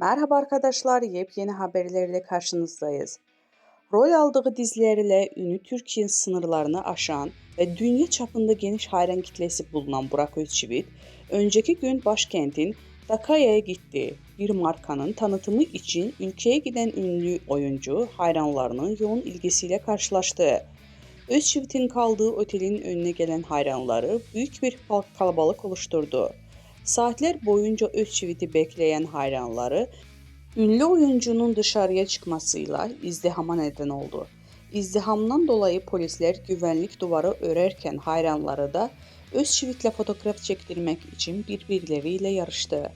Merhaba arkadaşlar, yepyeni haberlerle karşınızdayız. Rol aldığı dizilerle ünlü Türkiye sınırlarını aşan ve dünya çapında geniş hayran kitlesi bulunan Burak Özçivit, önceki gün başkentin Dakaya'ya gitti. Bir markanın tanıtımı için ülkeye giden ünlü oyuncu hayranlarının yoğun ilgisiyle karşılaştı. Özçivit'in kaldığı otelin önüne gelen hayranları büyük bir kalabalık oluşturdu. Saatler boyunca Özçivit'i bekleyen hayranları ünlü oyuncunun dışarıya çıkmasıyla izdihama neden oldu. İzdihamdan dolayı polisler güvenlik duvarı örerken hayranları da Özçivit'le fotoğraf çektirmek için birbirleriyle yarıştı.